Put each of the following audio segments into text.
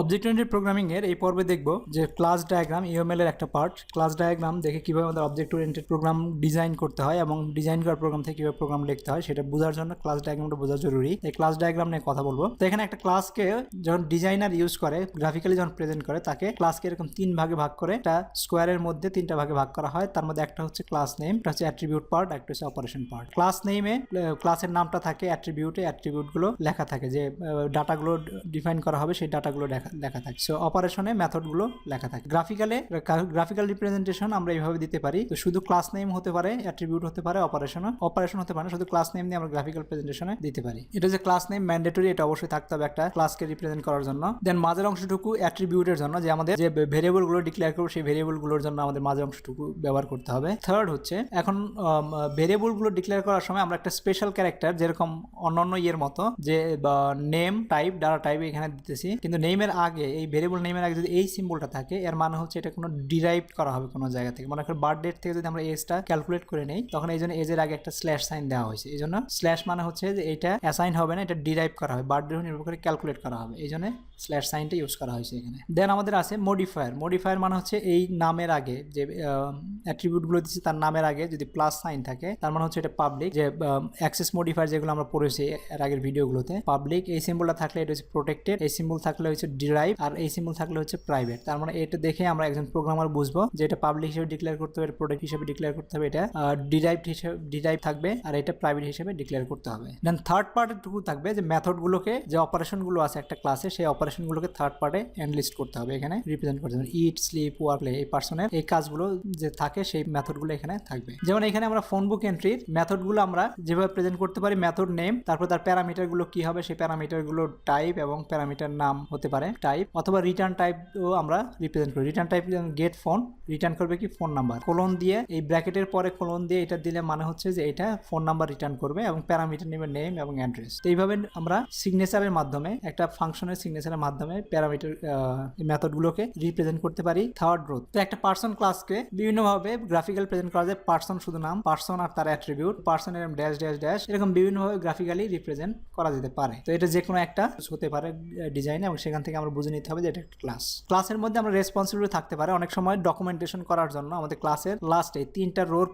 Object oriented programming এর এই পর্বে দেখব যে ক্লাস ডায়াগ্রাম ইউএমএল এর একটা পার্ট ক্লাস ডায়াগ্রাম দেখে কীভাবে আমাদের অবজেক্ট ওরিয়েন্টেড প্রোগ্রাম ডিজাইন করতে হয় এবং ডিজাইন করার প্রোগ্রাম থেকে কীভাবে প্রোগ্রাম লিখতে হয় সেটা বোঝার জন্য ক্লাস ডায়াগ্রামটা বোঝা জরুরি। এই ক্লাস ডায়াগ্রাম নিয়ে কথা বলব। তো এখানে একটা ক্লাসকে যখন ডিজাইনার ইউজ করে গ্রাফিক্যালি যখন প্রেজেন্ট করে, তাকে ক্লাসকে এরকম তিন ভাগে ভাগ করে, একটা স্কোয়ারের মধ্যে তিনটা ভাগে ভাগ করা হয়। তার মধ্যে একটা হচ্ছে ক্লাস নেম একটা হচ্ছে অ্যাট্রিবিউট পার্ট একটা হচ্ছে অপারেশন পার্ট ক্লাস নেমে ক্লাসের নামটা থাকে অ্যাট্রিবিউটে অ্যাট্রিবিউটগুলো লেখা থাকে যে ডাটাগুলো ডিফাইন করা হবে, সেই ডাটাগুলো লেখা লেখা থাকে। সো অপারেশনে মেথডগুলো লেখা থাকে। গ্রাফিক্যালে গ্রাফিক্যাল রিপ্রেজেন্টেশন আমরা এইভাবে দিতে পারি। তো শুধু ক্লাস নেম হতে পারে অ্যাট্রিবিউট হতে পারে অপারেশনও অপারেশন হতে পারে শুধু ক্লাস নেম দিয়ে আমরা গ্রাফিক্যাল প্রেজেন্টেশনে দিতে পারি। এটা যে ক্লাস নেম ম্যান্ডেটরি এটা অবশ্যই থাকতে হবে একটা ক্লাসকে রিপ্রেজেন্ট করার জন্য। দেন মাঝের অংশটুকু অ্যাট্রিবিউটের জন্য, যে আমাদের যে ভেরিয়েবলগুলো ডিক্লেয়ার করব, সেই ভেরিয়েবলগুলোর জন্য আমাদের মাঝের অংশটুকু ব্যবহার করতে হবে। থার্ড হচ্ছে, এখন ভেরিয়েবলগুলো ডিক্লেয়ার করার সময় আমরা একটা স্পেশাল ক্যারেক্টার যেরকম অন্যান্য ইয়ের মতো, যে নেম টাইপ ডাটা টাইপ এখানে দিতেছি। কিন্তু নেমের আগে, এই ভেরিয়েবল নেমের আগে যদি এই সিম্বলটা থাকে, এর মানে হচ্ছে এটা কোনো ডিরাইভ করা হবে কোনো জায়গা থেকে। মনে করেন বার্থ ডেট থেকে যদি আমরা এজটা ক্যালকুলেট করে নেই, তখন এই জন্য এজের আগে একটা স্ল্যাশ সাইন দেওয়া হয়েছে। এই জন্য স্ল্যাশ মানে হচ্ছে যে এটা অ্যাসাইন হবে না, এটা ডিরাইভ করা হবে। বার্থ ডেট নির্ভর করে ক্যালকুলেট করা হবে। এই জন্য স্ল্যাশ সাইনটা ইউজ করা হয়েছে এখানে। দেন আমাদের আছে মডিফায়ার মডিফায়ার মানে হচ্ছে এই নামের আগে যে অ্যাট্রিবিউটগুলো দিচ্ছে, তার নামের আগে যদি প্লাস সাইন থাকে, তার মানে হচ্ছে এটা পাবলিক যে অ্যাক্সেস মডিফায়ার যেগুলো আমরা পড়েছি এর আগের ভিডিওগুলোতে পাবলিক এই সিম্বলটা থাকলে এটা হচ্ছে প্রোটেক্টেড এই সিম্বল থাকলে হচ্ছে ডিরাইভ আর এই সিম্বল থাকলে হচ্ছে প্রাইভেট। তার মানে এটা দেখে আমরা একজন প্রোগ্রামার বুঝব যে এটা পাবলিক হিসেবে ডিক্লেয়ার করতে হবে প্রোডাক্ট হিসেবে ডিক্লেয়ার করতে হবে, এটা ডিরাইভ হিসেবে ডিরাইভ থাকবে আর এটা প্রাইভেট হিসেবে ডিক্লেয়ার করতে হবে। দেন থার্ড পার্টটুকু থাকবে যে মেথডগুলোকে যে অপারেশনগুলো আছে একটা ক্লাসে সেই অপারেশনগুলোকে থার্ড পার্টে এনলিস্ট করতে হবে এখানে রিপ্রেজেন্ট করতে হবে। ইট স্লিপ ওয়ার্ক এই পার্সনের এই কাজগুলো যে থাকে সেই মেথডগুলো এখানে থাকবে। যেমন এখানে আমরা ফোন বুক এন্ট্রির মেথডগুলো আমরা যেভাবে প্রেজেন্ট করতে পারি মেথড নেম তারপর তার প্যারামিটারগুলো কি হবে, সেই প্যারামিটারগুলো টাইপ এবং প্যারামিটার নাম হতে পারে। টাইপ অথবা রিটার্ন টাইপও আমরা রিপ্রেজেন্ট করি। Return type get phone return করবে কি ফোন নাম্বার কোলন দিয়ে, এই ব্র্যাকেটের পরে কোলন দিয়ে এটা দিলে মানে হচ্ছে যে এটা ফোন নাম্বার রিটার্ন করবে এবং প্যারামিটার নেবে নেম এবং অ্যাড্রেস তো এইভাবে আমরা সিগনেচারের মাধ্যমে, একটা ফাংশনের সিগনেচারের মাধ্যমে প্যারামিটার মেথডগুলোকে রিপ্রেজেন্ট করতে পারি থার্ড গ্রোথ তো একটা পার্সন ক্লাসকে বিভিন্নভাবে গ্রাফিক্যাল প্রেজেন্ট করা যায়। পার্সন শুধু নাম পার্সন আর তার অ্যাট্রিবিউট পার্সন এরকম ড্যাশ ড্যাশ ড্যাশ এরকম বিভিন্নভাবে গ্রাফিক্যালি রিপ্রেজেন্ট করা যেতে পারে। তো এটা যে কোনো একটা হতে পারে ডিজাইন এবং সেখান থেকে আমরা বুঝে নিতে হবে যে এটা একটা ক্লাস ক্লাসের মধ্যে আমরা রেসপন্সিবিলিটি থাকতে পারে। অনেক সময় ডকুমেন্টেশন করার জন্য আমাদের ক্লাসের লাস্টে তিনটা রোর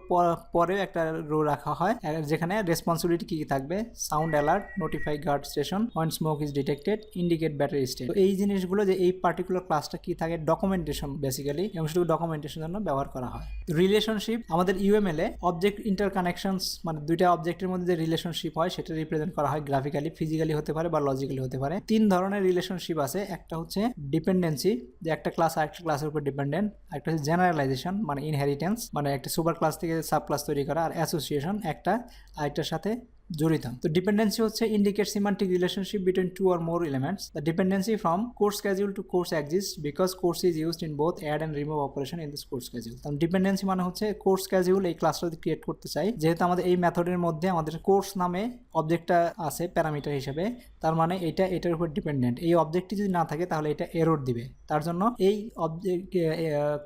পরেও একটা রো রাখা হয় যেখানে রেসপন্সিবিলিটি কি কি থাকবে? Sound alert notify guard station one smoke is detected indicate battery state এই জিনিসগুলো যে এই পার্টিকুলার ক্লাসটা কি থাকে? ডকুমেন্টেশন বেসিক্যালি এবং শুধু ডকুমেন্টেশন জন্য ব্যবহার করা হয়। রিলেশনশিপ আমাদের ইউএমএল এ অবজেক্ট ইন্টার ইন্টারকানেকশনস মানে দুইটা অবজেক্টের মধ্যে যে রিলেশনশিপ হয়, সেটা রিপ্রেজেন্ট করা হয় গ্রাফিক্যালি ফিজিক্যালি হতে পারে বা লজিক্যালি হতে পারে। তিন ধরনের রিলেশনশিপ আছে। একটা হচ্ছে ডিপেন্ডেন্সি যে একটা ক্লাস আরেকটা ক্লাসের উপর ডিপেন্ডেন্ট একটা হচ্ছে জেনারেলাইজেশন মানে ইনহেরিটেন্স মানে একটা সুপার ক্লাস থেকে সাব ক্লাস তৈরি করা, আর অ্যাসোসিয়েশন একটা, আরেকটার সাথে জড়িত। তো ডিপেন্ডেন্সি হচ্ছে indicate semantic relationship between two or more elements. The dependency from course schedule to course exists because course is used in both add and remove operation in this course schedule. কারণ dependency মানে হচ্ছে course schedule এই ক্লাসটা create করতে চাই। যেহেতু আমাদের এই মেথডের মধ্যে আমাদের কোর্স নামে অবজেক্টটা আছে প্যারামিটার হিসেবে, তার মানে এটা, এটার উপর ডিপেন্ডেন্ট এই অবজেক্টটি যদি না থাকে তাহলে এটা এরর দিবে। তার জন্য এই অবজেক্ট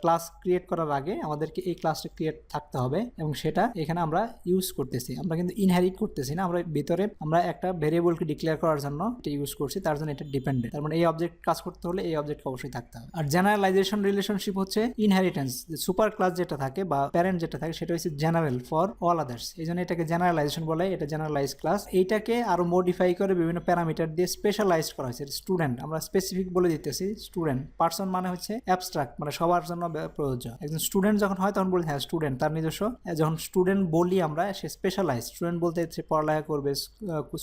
ক্লাস ক্রিয়েট করার আগে আমাদেরকে এই ক্লাসটা ক্রিয়েট থাকতে হবে এবং সেটা এখানে আমরা ইউজ করতেছি। আমরা কিন্তু ইনহেরিট করতেছি না, আমরা ভিতরে, আমরা একটা ভেরিয়েবলকে ডিক্লেয়ার করার জন্য এটা ইউজ করছি, তার জন্য এটা ডিপেন্ডেন্ট তার মানে এই অবজেক্ট কাজ করতে হলে এই অবজেক্ট অবশ্যই থাকতে হবে। আর জেনারেলাইজেশন রিলেশনশিপ হচ্ছে ইনহেরিটেন্স সুপার ক্লাস যেটা থাকে বা প্যারেন্ট যেটা থাকে, সেটা হচ্ছে জেনারেল ফর অল আদার্স এই জন্য এটাকে জেনারেলাইজেশন বলে, এটা জেনারেলাইজ ক্লাস এইটাকে আরও মডিফাই করে বিভিন্ন প্যারামিটার দিয়ে স্পেশালাইজ করা হয়েছে স্টুডেন্ট আমরা স্পেসিফিক বলে দিতেছি স্টুডেন্ট পার্সন মানে হচ্ছে অ্যাবস্ট্রাক্ট মানে সবার জন্য প্রযোজ্য। একজন স্টুডেন্ট যখন হয়, তখন বলি হ্যাঁ স্টুডেন্ট তার নিজস্ব, যখন স্টুডেন্ট বলি আমরা, সে স্পেশালাইজ স্টুডেন্ট বলতে সে পড়ালেখা করবে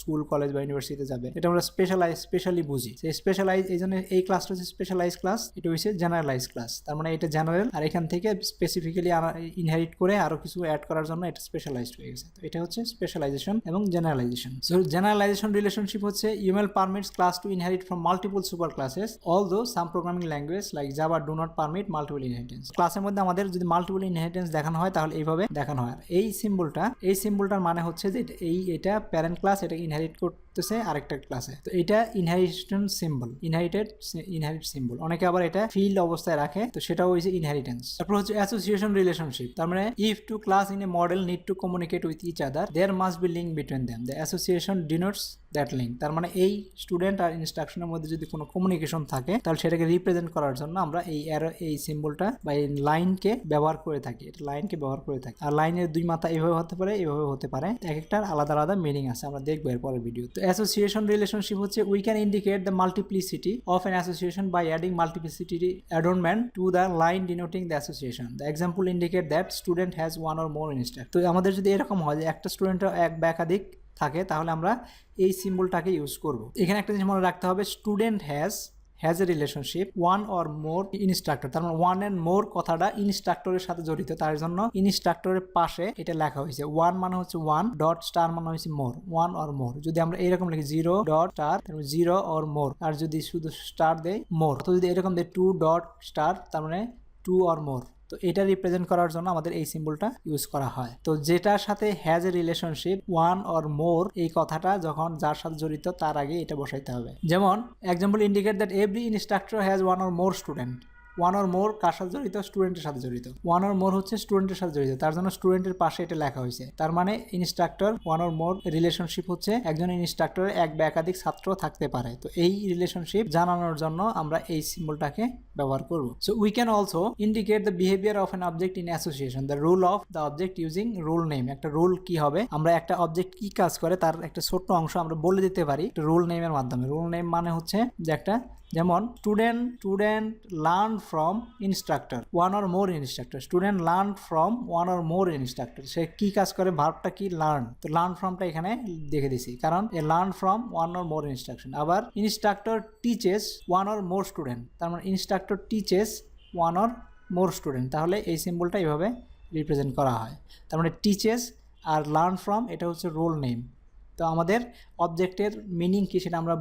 স্কুল, কলেজ বা ইউনিভার্সিটিতে যাবে। এটা আমরা স্পেশালাইজ স্পেশালি বুঝি। সেই স্পেশালাইজ এই জন্য এই ক্লাসটা হচ্ছে স্পেশালাইজ ক্লাস এটা হচ্ছে জেনারেলাইজ ক্লাস তার মানে এটা জেনারেল আর এখান থেকে স্পেসিফিক্যালি ইনহেরিট করে আরও কিছু অ্যাড করার জন্য এটা স্পেশালাইজড হয়ে গেছে। তো এটা হচ্ছে স্পেশালাইজেশন এবং জেনারেলাইজেশন সো জেনারেলাইজেশন রিলেশনশিপ হচ্ছে UML permits class to inherit from multiple super classes although some programming language like Java do not permit multiple inheritance ক্লাসের মধ্যে আমাদের যদি মাল্টিপল ইনহেরিটেন্স দেখানো হয়, তাহলে এইভাবে দেখানো হয়। এই সিম্বলটা এই সিম্বলটার মানে হচ্ছে যে এই এটা প্যারেন্ট ক্লাস এটা ইনহেরিট করতেছে আরেকটা ক্লাসে তো এটা inheritance symbol inherited inherit symbol অনেকে আবার এটা ফিল্ড অবস্থায় রাখে, তো সেটাও হয়েছে ইনহেরিটেন্স তারপর হচ্ছে অ্যাসোসিয়েশন রিলেশনশিপ তার মানে if two class in a model need to communicate with each other there must be link between them the association denotes that link তার মানে এই স্টুডেন্ট আর ইনস্ট্রাকশনের মধ্যে যদি কোনো কমিউনিকেশন থাকে, তাহলে সেটাকে রিপ্রেজেন্ট করার জন্য আমরা এই এই সিম্বলটা বা এই লাইনকে ব্যবহার করে থাকি। এটা লাইনকে ব্যবহার করে থাকি। আর লাইনের দুই মাথা এভাবে হতে পারে, এভাবে হতে পারে। এক একটার আলাদা আলাদা মিনিং আছে। আমরা দেখব এর পরের ভিডিও তো অ্যাসোসিয়েশন রিলেশনশিপ হচ্ছে we can indicate the multiplicity of an association by adding multiplicity adornment to the line denoting the association the example indicate that student has one or more instructor তো আমাদের যদি এরকম হয় যে একটা স্টুডেন্টের এক বা একাধিক থাকে, তাহলে আমরা এই সিম্বলটাকে ইউজ করব। এখানে একটা জিনিস মনে রাখতে হবে student has has a relationship one or more instructor তার মানে ওয়ান অ্যান্ড মোর কথাটা ইনস্ট্রাক্টরের সাথে জড়িত, তার জন্য ইনস্ট্রাক্টরের পাশে এটা লেখা হয়েছে। ওয়ান মানে হচ্ছে ওয়ান ডট স্টার মানে হচ্ছে মোর ওয়ান অর মোর যদি আমরা এরকম লিখি zero dot star zero or more আর যদি শুধু স্টার দেয় মোর তো যদি এরকম দেয় টু ডট স্টার তার মানে টু অর মোর তো এটা রিপ্রেজেন্ট করার জন্য আমাদের এই সিম্বলটা ইউজ করা হয়। তো যেটার সাথে has a relationship one or more এই কথাটা যখন যার সাথে জড়িত তার আগে এটা বসাইতে হবে। যেমন example indicate that every instructor has one or more student one or more কার সাথে জড়িত? স্টুডেন্টের সাথে জড়িত। ওয়ান অর মোর হচ্ছে স্টুডেন্টের সাথে জড়িত। তার জন্য স্টুডেন্টের পাশে এটা লেখা হয়েছে। তার মানে instructor one or more relationship হচ্ছে একজন ইনস্ট্রাক্টরের এক বা একাধিক ছাত্র থাকতে পারে। তো এই রিলেশনশিপ জানানোর জন্য আমরা এই সিম্বলটাকে ব্যবহার করব। So we can also indicate the behaviour of an object in association the rule of the object using rule name একটা রুল কি হবে? আমরা একটা অবজেক্ট কি কাজ করে? তার একটা ছোট্ট অংশ আমরা বলে দিতে পারি। রুল নেমের মাধ্যমে। রুল নেম মানে হচ্ছে যে একটা যেমন student student learn from instructor one or more instructor student learn from one or more instructor সে কি কাজ করে ভার্বটা কি লার্ন তো লার্ন ফ্রমটা এখানে দেখে দিছি, কারণ এ learn from one or more instruction আবার instructor teaches one or more student তার মানে instructor teaches one or more student তাহলে এই সিম্বলটা এইভাবে রিপ্রেজেন্ট করা হয়, তার মানে টিচেস আর লার্ন ফ্রম এটা হচ্ছে রোল নেম তো আমাদের অবজেক্টের মিনিং কী সেটা আমরা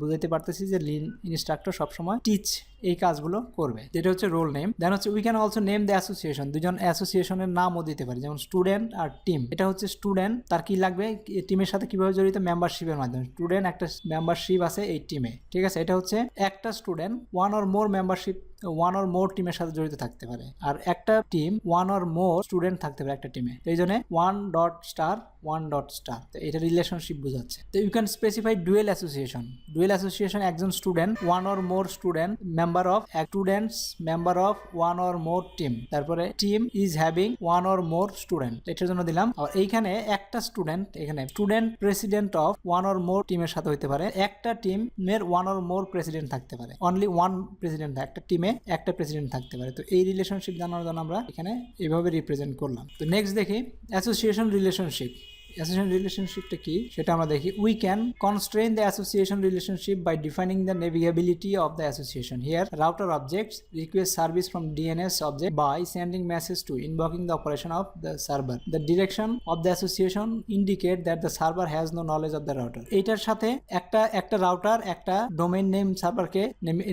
বুঝাইতে পারতেছি যে লিন ইনস্ট্রাক্টর সবসময় টিচ এই কাজগুলো করবে। যেটা হচ্ছে রোল নেম দেন হচ্ছে we can also name the association দুজন অ্যাসোসিয়েশনের নামও দিতে পারি, যেমন স্টুডেন্ট আর টিম এটা হচ্ছে স্টুডেন্ট তার কি লাগবে? টিমের সাথে কীভাবে জড়িত? মেম্বারশিপের মাধ্যমে। স্টুডেন্ট একটা মেম্বারশিপ আছে এই টিমে ঠিক আছে? এটা হচ্ছে একটা student one or more membership one or more টিমের সাথে জড়িত থাকতে পারে। আর একটা team one or more student থাকতে পারে একটা টিমে এই জন্য one dot star one dot star তো এটা রিলেশনশিপ বোঝাচ্ছে। তো you can specify dual association dual association একজন student one or more student member of students member of one or more team তারপরে team is having one or more student এটার জন্য দিলাম। আর এইখানে একটা স্টুডেন্ট এখানে student president of one or more টিমের সাথে হতে পারে। একটা টিমের ওয়ান অর মোর প্রেসিডেন্ট থাকতে পারে। অনলি ওয়ান প্রেসিডেন্ট একটা টিমে একটা প্রেসিডেন্ট থাকতে পারে। তো এই রিলেশনশিপ জানানোর জন্য আমরা এখানে এভাবে রিপ্রেজেন্ট করলাম। তো নেক্সট দেখি অ্যাসোসিয়েশন রিলেশনশিপ অ্যাসোসিয়েশন রিলেশনশিপটা কি? সেটা আমরা দেখি। We can constrain the association relationship by defining the navigability of the association here router objects request service from DNS object by sending message to invoking the operation of the server the direction of the association indicate that the server has no knowledge of the router এইটার সাথে একটা একটা router একটা domain name সার্ভারকে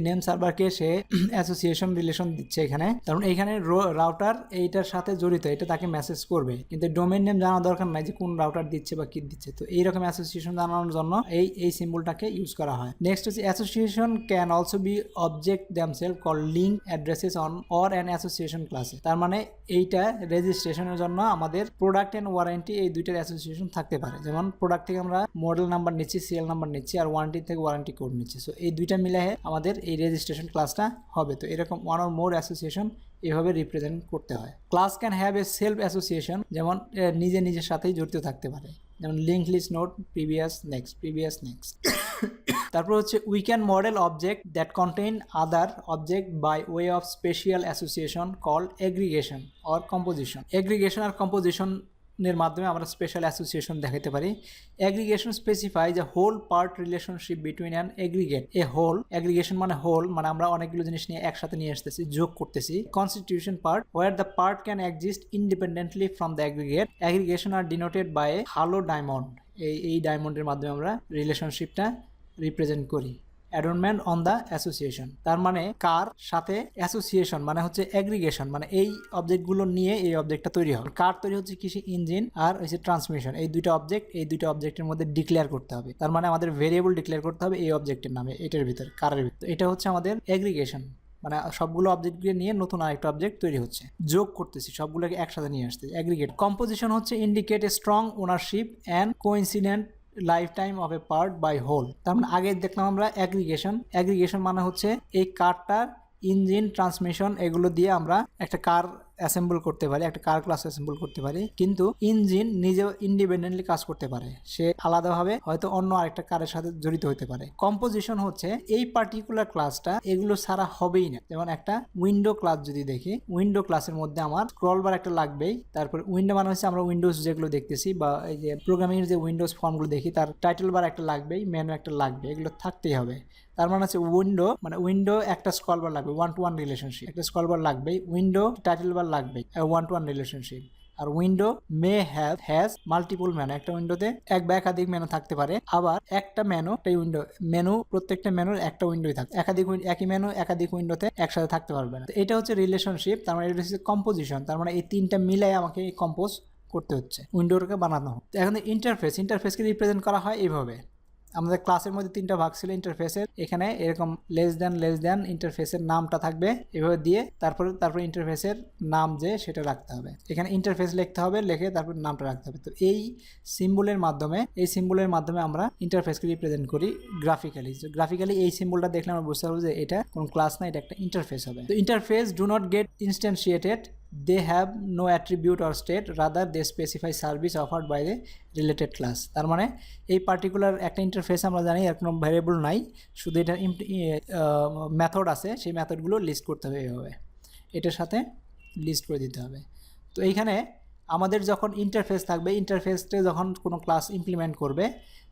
name সার্ভারকে সে association relation দিচ্ছে এখানে। কারণ এইখানে রাউটার এইটার সাথে জড়িত, এটা তাকে মেসেজ করবে। কিন্তু ডোমেন নেম জানা দরকার নাই যে কোন রাউটার দিচ্ছে বা কি দিচ্ছে। তো এইরকম অ্যাসোসিয়েশন জানানোর জন্য এই এই সিম্বলটাকে ইউজ করা হয়। নেক্সট হচ্ছে association can also be object themselves call link addresses on or an association ক্লাসে তার মানে এইটা রেজিস্ট্রেশনের জন্য আমাদের প্রোডাক্ট অ্যান্ড ওয়ারেন্টি এই দুইটার অ্যাসোসিয়েশন থাকতে পারে। যেমন প্রোডাক্ট থেকে আমরা মডেল নাম্বার নিচ্ছি সিএল নাম্বার নিচ্ছি আর ওয়ারেন্টি থেকে ওয়ারেন্টি কোড নিচ্ছি। সো এই দুইটা মিলে আমাদের এই রেজিস্ট্রেশন ক্লাসটা হবে। তো এরকম ওয়ান অর মোর অ্যাসোসিয়েশন এভাবে রিপ্রেজেন্ট করতে হয়। Class can have a self association যেমন নিজে নিজের সাথেই জড়িত থাকতে পারে। যেমন link list node previous next previous next তারপর হচ্ছে we can model object that contain other object by way of special association called aggregation or composition aggregation R composition এর মাধ্যমে আমরা স্পেশাল অ্যাসোসিয়েশন দেখাতে পারি। এগ্রিগেশন স্পেসিফাই যে whole part relationship between an aggregate a whole aggregation মানে whole মানে আমরা অনেকগুলো জিনিস নিয়ে একসাথে নিয়ে আসতেছি, যোগ করতেছি। Constitution part were the part can exist independently from the aggregate aggregation are denoted by hollow diamond এই এই ডায়মন্ডের মাধ্যমে আমরা রিলেশনশিপটা রিপ্রেজেন্ট করি। Adornment on the association. তার মানে কার সাথে অ্যাসোসিয়েশন মানে হচ্ছে অ্যাগ্রিগেশন মানে এই অবজেক্টগুলো নিয়ে এই অবজেক্টটা তৈরি হবে কার তৈরি হচ্ছে কৃষি ইঞ্জিন আর হচ্ছে ট্রান্সমিশন। এই দুইটা অবজেক্ট, এই দুইটা অবজেক্টের মধ্যে ডিক্লেয়ার করতে হবে। তার মানে আমাদের ভেরিয়েবল ডিক্লেয়ার করতে হবে এই অবজেক্টের নামে, এটার ভিতরে, কারের ভিতরে। এটা হচ্ছে আমাদের অ্যাগ্রিগেশন মানে সবগুলো অবজেক্টকে নিয়ে নতুন আরেকটা অবজেক্ট তৈরি হচ্ছে। যোগ করতেছি, সবগুলোকে একসাথে নিয়ে আসতে অ্যাগ্রিগেট, কম্পোজিশন হচ্ছে indicate a strong ownership and coincident life time of a part by whole তার মানে আগে দেখলাম আমরা অ্যাগ্রিগেশন অ্যাগ্রিগেশন মানে হচ্ছে এই কারটার ইঞ্জিন ট্রান্সমিশন এগুলো দিয়ে আমরা একটা কার অ্যাসেম্বল করতে পারি, একটা কার ক্লাস অ্যাসেম্বল করতে পারি, কিন্তু ইঞ্জিন নিজে ইন্ডিপেন্ডেন্টলি কাজ করতে পারে। সে আলাদাভাবে হয়তো অন্য আরেকটা কারের সাথে জড়িত হতে পারে। কম্পোজিশন হচ্ছে, এই পার্টিকুলার ক্লাসটা এগুলো ছাড়া হবেই না। যেমন একটা উইন্ডো ক্লাস যদি দেখি উইন্ডো ক্লাসের মধ্যে আমার স্ক্রল বার একটা লাগবেই। তারপরে উইন্ডো মানে হচ্ছে আমরা উইন্ডোজ যেগুলো দেখতেছি বা এই যে প্রোগ্রামিং যে উইন্ডোজ ফর্মগুলো দেখি, তার টাইটেল বার একটা লাগবেই মেনু একটা লাগবে, এগুলো থাকতেই হবে। তার মানে হচ্ছে উইন্ডো মানে উইন্ডো একটা স্কল বার লাগবে ওয়ান টু ওয়ান রিলেশনশিপ একটা স্কল বার লাগবেই উইন্ডো টাইটেল বার লাগবে one to one relationship R window may have has multiple menu একটা উইন্ডোতে এক বা একাধিক মেনু থাকতে পারে, আবার একটা মেনু একটা উইন্ডো মেনু প্রত্যেকটা মেনুর একটা উইন্ডোই থাকে একাধিক একই মেনু একাধিক উইন্ডোতে একসাথে থাকতে পারবে না। এটা হচ্ছে রিলেশনশিপ তার মানে এটা হচ্ছে কম্পোজিশন তার মানে এই তিনটা মিলাই আমাকে কম্পোজ করতে হচ্ছে উইন্ডোটাকে বানানো। এখন ইন্টারফেস ইন্টারফেসকে রিপ্রেজেন্ট করা হয় এইভাবে। আমাদের ক্লাসের মধ্যে তিনটা ভাগ ছিল ইন্টারফেসের এখানে এরকম লেস দেন লেস দেন ইন্টারফেসের নামটা থাকবে। এভাবে দিয়ে তারপরে তারপরে ইন্টারফেসের নাম যে সেটা রাখতে হবে। এখানে ইন্টারফেস লিখতে হবে, লিখে তারপর নামটা রাখতে হবে। তো এই সিম্বলের মাধ্যমে, এই সিম্বলের মাধ্যমে আমরা ইন্টারফেসকে রিপ্রেজেন্ট করি গ্রাফিক্যালি তো গ্রাফিক্যালি এই সিম্বলটা দেখলে আমরা বুঝতে পারব যে এটা কোন ক্লাস না, এটা একটা ইন্টারফেস হবে। তো interface do not get instantiated they have no attribute or state, rather they specify service offered by the related class. তার মানে এই পার্টিকুলার একটা ইন্টারফেস আমরা জানি এর কোনো ভ্যারিয়েবল নাই। শুধু এটা মেথড আছে, সেই মেথডগুলো লিস্ট করতে হবে এইভাবে। এটার সাথে লিস্ট করে দিতে হবে। তো এইখানে আমাদের যখন ইন্টারফেস থাকবে ইন্টারফেসে যখন কোনো ক্লাস ইমপ্লিমেন্ট করবে,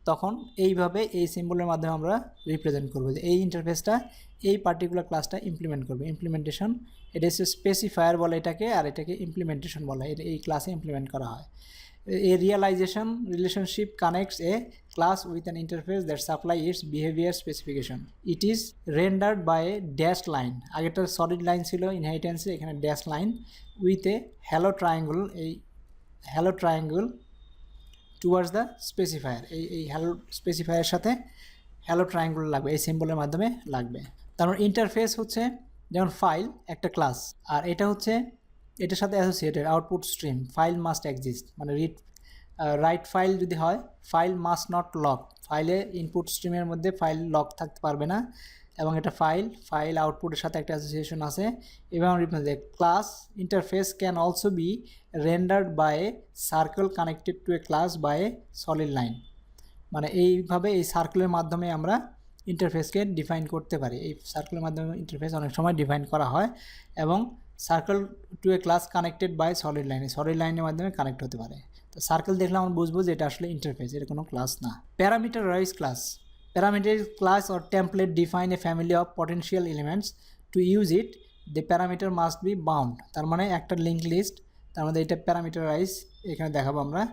তখন এইভাবে এই সিম্বলের মাধ্যমে আমরা রিপ্রেজেন্ট করব যে এই ইন্টারফেসটা এই পার্টিকুলার ক্লাসটা ইমপ্লিমেন্ট করবে। ইমপ্লিমেন্টেশন এটা হচ্ছে স্পেসিফায়ার বলে এটাকে, আর এটাকে ইমপ্লিমেন্টেশন বলা, এটা এই ক্লাসে ইমপ্লিমেন্ট করা হয়। a realization, relationship connects a class with an interface that supply its behavior specification. It is rendered by a dashed line. আগেরটা সলিড লাইন ছিল ইনহেরিটেন্সে এখানে dash line with a hollow triangle এই hollow triangle towards the specifier এই এই hollow specifier সাথে hollow triangle লাগবে, এই সিম্বলের মাধ্যমে লাগবে। তারপর ইন্টারফেস হচ্ছে যেমন ফাইল একটা ক্লাস আর এটা হচ্ছে, এটার সাথে associated output stream file must exist মানে রিড রাইট ফাইল যদি হয় ফাইল মাস্ট নট লক ফাইলে ইনপুট স্ট্রিমের মধ্যে ফাইল লক থাকতে পারবে না। এবং এটা ফাইল ফাইল আউটপুটের সাথে একটা অ্যাসোসিয়েশন আছে। এবং class interface can also be rendered by circle connected to a class by a solid line মানে এইভাবে এই সার্কেলের মাধ্যমে আমরা ইন্টারফেসকে ডিফাইন করতে পারি। এই সার্কেলের মাধ্যমে ইন্টারফেস অনেক সময় ডিফাইন করা হয় এবং circle to a class connected by solid লাইনে সলিড লাইনের মাধ্যমে কানেক্ট হতে পারে। তো সার্কেল দেখলে আমরা বুঝব যে এটা আসলে ইন্টারফেস এটা কোনো ক্লাস না। Parameterized class parameter class or template define a family of potential elements to use it the parameter must be bound তার মানে একটা লিঙ্ক লিস্ট তার মধ্যে এটা প্যারামিটারাইজ এখানে দেখাবো আমরা,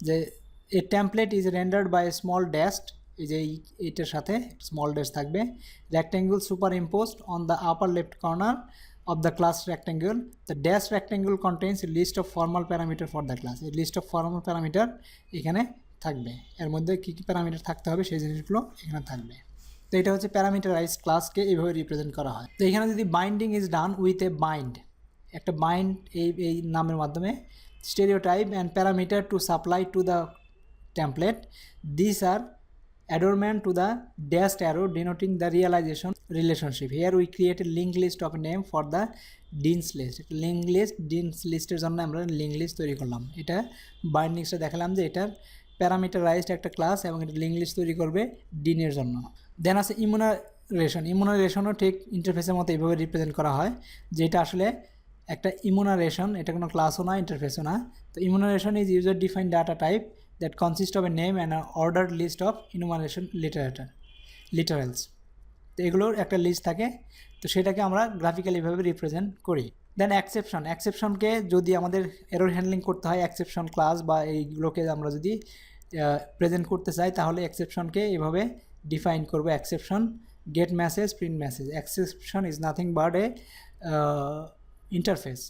যে a template is rendered by small dashed এই যে এই- এইটার সাথে স্মল ড্যাশ থাকবে, rectangle super on on the upper corner corner of the class the dash rectangle contains a list of formal parameter for the class. এই list of formal parameter এখানে থাকবে। এর মধ্যে কী কী প্যারামিটার থাকতে হবে সেই জিনিসগুলো এখানে থাকবে। তো এটা হচ্ছে প্যারামিটারাইজ ক্লাসকে এইভাবে রিপ্রেজেন্ট করা হয়। তো এখানে যদি binding is done with a bind একটা বাইন্ড এই এই নামের মাধ্যমে stereotype and parameter to supply to the template. This are adornment to the dashed arrow denoting the realization relationship. Here we create a linked list of name for the deans list. Link list deans লিস্টের জন্য আমরা link list তৈরি করলাম। এটা বাইন্ডিংসটা দেখালাম যে এটার parameterized একটা ক্লাস এবং এটা লিঙ্ক লিস্ট তৈরি করবে ডিনের জন্য। দেন আছে ইমুনারেশন ইমুনারেশনও ঠিক ইন্টারফেসের মতো এইভাবে রিপ্রেজেন্ট করা হয়, যেটা আসলে একটা ইমুনারেশন এটা কোনো ক্লাসও না ইন্টারফেসও না। তো enumeration is user define data type that consist of a name and order list of enumeration literator literals তো এগুলোর একটা লিস্ট থাকে, তো সেটাকে আমরা গ্রাফিক্যালিভাবে রিপ্রেজেন্ট করি। দেন অ্যাকসেপশন অ্যাকসেপশনকে যদি আমাদের এরর হ্যান্ডলিং করতে হয় অ্যাকসেপশন ক্লাস বা এইগুলোকে আমরা যদি প্রেজেন্ট করতে চাই, তাহলে অ্যাকসেপশনকে এভাবে ডিফাইন করব। Exception get message print message exception is nothing but a interface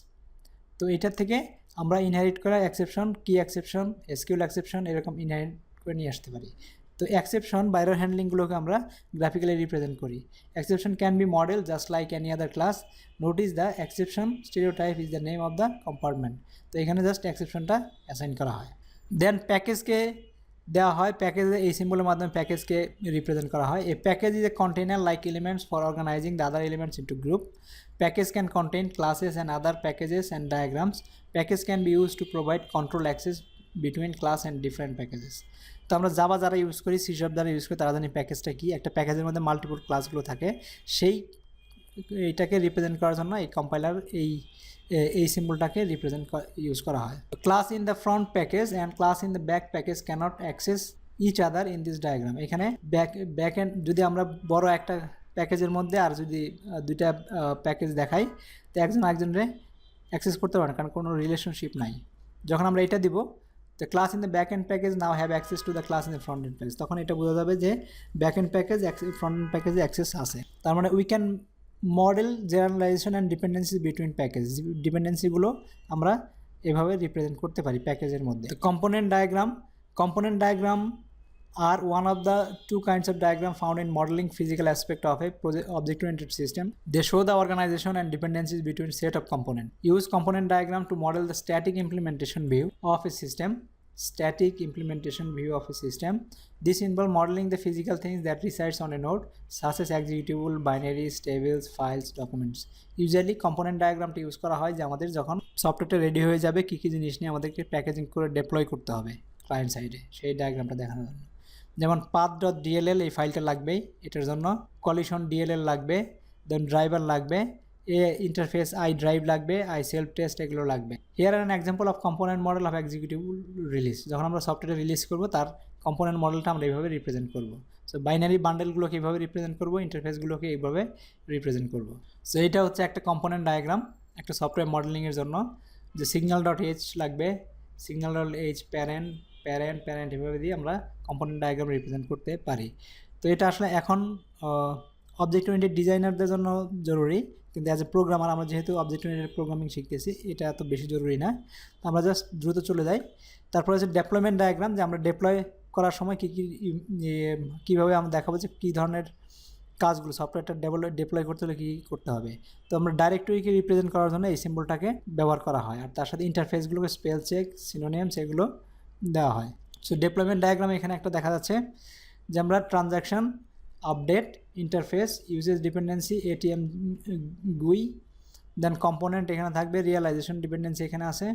তো এটার থেকে আমরা ইনহারিট করা অ্যাকসেপশন কি অ্যাকসেপশন এসকিউল অ্যাকসেপশন এরকম ইনহেরিট করে নিয়ে আসতে পারি। তো অ্যাকসেপশন বাইরের হ্যান্ডলিংগুলোকে আমরা গ্রাফিক্যালি রিপ্রেজেন্ট করি। Exception can be model just like any other class notice the exception stereotype is the name of the compartment তো এখানে জাস্ট এক্সেপশনটা অ্যাসাইন করা হয়। দেন প্যাকেজকে দেওয়া হয় প্যাকেজে, এই সিম্বলের মাধ্যমে প্যাকেজকে রিপ্রেজেন্ট করা হয়। A package is a container like elements for organizing the other elements into group package can contain classes and other packages and diagrams package can be use to provide control access between class and different packages তো আমরা জাবা যারা use করি সিসব যারা use করি, তারা জানি প্যাকেজটা কি। একটা প্যাকেজের মধ্যে মাল্টিপল ক্লাসগুলো থাকে। সেই এইটাকে রিপ্রেজেন্ট করার জন্য এই কম্পাইলার এই এই সিম্বলটাকে রিপ্রেজেন্ট ইউজ করা হয়। Class in the front package and class in the back package cannot access each other in this diagram এখানে ব্যাক ব্যাক এন্ড যদি আমরা বড় একটা প্যাকেজের মধ্যে আর যদি দুইটা প্যাকেজ দেখাই, তো একজন একজনরে অ্যাক্সেস করতে পারে কারণ কোনো রিলেশনশিপ নাই। যখন আমরা এটা দিব, তো class in the back end package now have access to the class in the front end package তখন এটা বোঝা যাবে যে back end package front end প্যাকেজে অ্যাক্সেস আছে। তার মানে we can model generalization and dependency between package ডিপেন্ডেন্সিগুলো আমরা এভাবে রিপ্রেজেন্ট করতে পারি প্যাকেজের মধ্যে। Component diagram component diagram are one of the two kinds of diagram found in modeling physical aspect of a object oriented system they show the organization and dependencies between set of component use component diagram to model the static implementation view of a system Static implementation view of a system. This involves modeling the physical things that resides on a node, such as executable, binaries, tables, files, documents. Usually component diagramটা use করা হয় যে আমাদের যখন সফটওয়্যারটা ready হয়ে যাবে কী কী জিনিস নিয়ে আমাদেরকে প্যাকেজিং করে ডেপ্লয় করতে হবে ক্লায়েন্ট সাইডে সেই ডায়াগ্রামটা দেখানোর জন্য যেমন পাথ ডট ডিএলএল এই ফাইলটা লাগবেই এটার জন্য কলিশন ডিএলএল লাগবে দেন ড্রাইভার লাগবে এ ইন্টারফেস আই ড্রাইভ লাগবে আই সেলফ টেস্ট এগুলো লাগবে। Here an example of component model of executive release যখন আমরা সফটওয়্যার রিলিজ করব, তার কম্পোনেন্ট মডেলটা আমরা এইভাবে রিপ্রেজেন্ট করব। সো বাইনারি বান্ডেলগুলোকে এইভাবে রিপ্রেজেন্ট করব ইন্টারফেসগুলোকে এইভাবে রিপ্রেজেন্ট করব। সো এটা হচ্ছে একটা কম্পোনেন্ট ডায়াগ্রাম একটা সফটওয়্যার মডেলিংয়ের জন্য। যে সিগন্যাল ডট এইচ লাগবে signal dot H parent parent parent এভাবে দিয়ে আমরা কম্পোনেন্ট ডায়াগ্রাম রিপ্রেজেন্ট করতে পারি। তো, এটা আসলে এখন অবজেক্ট ওরিয়েন্টেড ডিজাইনারদের জন্য জরুরি, কিন্তু অ্যাজ এ প্রোগ্রামার আমরা যেহেতু অবজেক্ট ওরিয়েন্টেড প্রোগ্রামিং শিখতেছি, এটা এত বেশি জরুরি না। আমরা জাস্ট দ্রুত চলে যাই। তারপরে হচ্ছে ডেপ্লয়মেন্ট ডায়াগ্রাম যে আমরা ডেপ্লয় করার সময় কী কী কীভাবে আমরা দেখাবো যে কী ধরনের কাজগুলো সফটওয়্যারটা ডেভেলপ ডিপ্লয় করতে হলে কী করতে হবে। তো আমরা ডাইরেক্টরিকে রিপ্রেজেন্ট করার জন্য এই সিম্বলটাকে ব্যবহার করা হয়। আর তার সাথে ইন্টারফেসগুলোকে স্পেল চেক সিনোনিয়ামস এগুলো দেওয়া হয়। সো ডেপ্লয়মেন্ট ডায়াগ্রাম এখানে একটা দেখা যাচ্ছে যে আমরা transaction update interface uses dependency ATM GUI then component এখানে থাকবে রিয়েলাইজেশন ডিপেন্ডেন্সি এখানে আছে।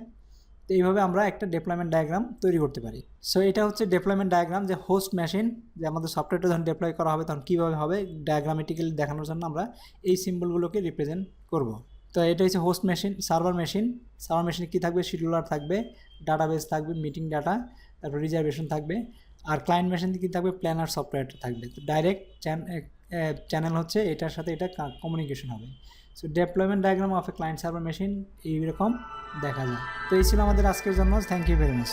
তো এইভাবে আমরা একটা ডেপ্লয়মেন্ট ডায়াগ্রাম তৈরি করতে পারি। সো এটা হচ্ছে ডেপ্লয়মেন্ট ডায়াগ্রাম যে হোস্ট মেশিন যে আমাদের সফটওয়্যারটা যখন ডেপ্লয় করা হবে, তখন কীভাবে হবে ডায়াগ্রামেটিক্যালি দেখানোর জন্য আমরা এই সিম্বলগুলোকে রিপ্রেজেন্ট করব। তো এটা হচ্ছে হোস্ট মেশিন সার্ভার মেশিন সার্ভার মেশিনে কী থাকবে? শিডিউলার থাকবে ডাটাবেস থাকবে মিটিং ডাটা তারপর রিজার্ভেশন থাকবে। আর ক্লায়েন্ট মেশিন কী থাকবে? প্ল্যানার সফটওয়্যারটা থাকবে। তো ডাইরেক্ট চ্যানেল হচ্ছে, এটার সাথে এটা কমিউনিকেশন হবে। So deployment diagram of a client server machine এইরকম দেখা যায়। তো এই ছিল আমাদের আজকের জন্য। Thank you very much